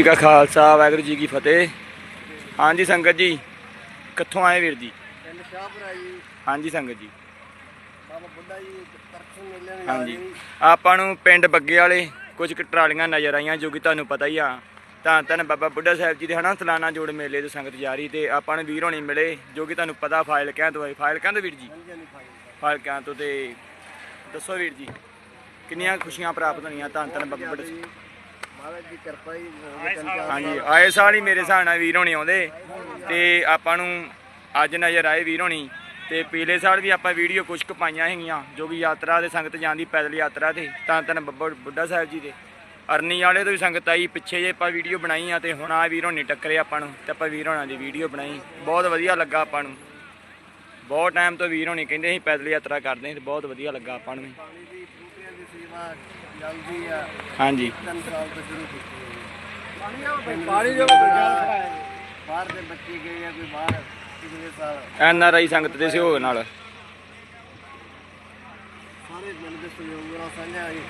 ਜੀ ਕਾ ਖਾਲਸਾ ਵਾਹਿਗੁਰੂ ਜੀ ਕੀ ਫਤਿਹ। ਹਾਂਜੀ ਸੰਗਤ ਜੀ ਕਿੱਥੋਂ ਆਏ ਵੀਰ ਜੀ? ਪਿੰਡ ਸ਼ਾਹਪੁਰਾ ਜੀ। ਹਾਂਜੀ ਸੰਗਤ ਜੀ। ਬਾਬਾ ਬੁੱਢਾ ਜੀ ਤਰਸਨ ਮੇਲੇ ਨੂੰ ਹਾਂਜੀ। ਆਪਾਂ ਨੂੰ ਪਿੰਡ ਬੱਗੇ ਵਾਲੇ ਕੁਝ ਟਰਾਲੀਆਂ ਨਜ਼ਰ ਆਈਆਂ ਜੋ ਕਿ ਤੁਹਾਨੂੰ ਪਤਾ ਹੀ ਆ। ਤਾਂ ਧੰਨ ਬਾਬਾ ਬੁੱਢਾ ਸਾਹਿਬ ਜੀ ਦੇ ਹਨਾ ਸਲਾਨਾ ਜੋੜ ਮੇਲੇ ਤੋਂ ਸੰਗਤ ਜਾ ਰਹੀ ਤੇ ਆਪਾਂ ਨੂੰ ਵੀਰ ਹੋਣੀ ਮਿਲੇ ਜੋ ਕਿ ਤੁਹਾਨੂੰ ਪਤਾ ਫਾਈਲ ਕਹਿ ਤੋਂ ਫਾਈਲ ਕਹਿੰਦੇ ਵੀਰ ਜੀ? ਫਾਈਲ ਕਹਿ ਤੋਂ ਤੇ ਦੱਸੋ ਵੀਰ ਜੀ ਕਿੰਨੀਆਂ ਖੁਸ਼ੀਆਂ ਪ੍ਰਾਪਤ ਹੋਈਆਂ ਤਾਂ ਧੰਨ ਬਾਬਾ ਬੁੱਢਾ ਸਾਹਿਬ ਮਹਾਰਾਜ ਦੀ ਕਿਰਪਾ ਹੀ ਹਾਂਜੀ ਆਏ ਸਾਲ ਹੀ ਮੇਰੇ ਹਿਸਾਬ ਨਾਲ ਵੀਰ ਹੋਣੀ ਆਉਂਦੇ ਤੇ ਆਪਾਂ ਨੂੰ ਅੱਜ ਨਜ਼ਰ ਆਏ ਵੀਰ ਹੋਣੀ ਤੇ ਪਿਛਲੇ ਸਾਲ ਵੀ ਆਪਾਂ ਵੀਡੀਓ ਕੁਝ ਕੁ ਪਾਈਆਂ ਹੈਗੀਆਂ ਜੋ ਵੀ ਯਾਤਰਾ ਦੇ ਸੰਗਤ ਜਾਂਦੀ ਪੈਦਲ ਯਾਤਰਾ ਤੇ ਤਾਂ ਤਨ ਬੱਬਾ ਬੁੱਢਾ ਸਾਹਿਬ ਜੀ ਦੇ। ਅਰਨੀ ਵਾਲੇ ਤੋਂ ਵੀ ਸੰਗਤ ਆਈ ਪਿੱਛੇ ਜੇ ਆਪਾਂ ਵੀਡੀਓ ਬਣਾਈ ਆ ਤੇ ਹੁਣ ਆ ਵੀਰ ਹੋਣੀ ਟੱਕਰੇ ਆਪਾਂ ਨੂੰ ਤੇ ਆਪਾਂ ਵੀਰ ਹੋਣਾ ਦੀ ਵੀਡੀਓ ਬਣਾਈ। ਬਹੁਤ ਵਧੀਆ ਲੱਗਾ ਆਪਾਂ ਨੂੰ। ਬਹੁਤ ਟਾਈਮ ਤੋਂ ਵੀਰ ਹੋਣੀ ਕਹਿੰਦੇ ਸੀ ਪੈਦਲ ਯਾਤਰਾ ਕਰਦੇ ਸੀ ਤੇ ਬਹੁਤ ਵਧੀਆ ਲੱਗਾ ਆਪਾਂ ਨੂੰ ਵੀ। ਪਾਣੀ ਦੀ ਟੂਟੀਆਂ ਦੀ ਸੇਵਾ ਜਲਦੀ ਆ। ਹਾਂਜੀ। ਤਿੰਨ ਸਾਲ ਤੋਂ ਸ਼ੁਰੂ ਕੀਤੀ ਹੈ ਪਾਣੀ ਜੋ। ਬਾਹਰ ਦੇ ਬੱਚੇ ਗਏ ਆ ਕੋਈ ਬਾਹਰ ਪਿਛਲੇ ਸਾਲ? ਐਨ ਆਰ ਆਈ ਸੰਗਤ ਦੇ ਸਹਿਯੋਗ ਨਾਲ। ਸਾਰੇ ਮਿਲ ਕੇ ਸਹਿਯੋਗ ਨਾਲ ਸਾਂਝਾ ਜੀ।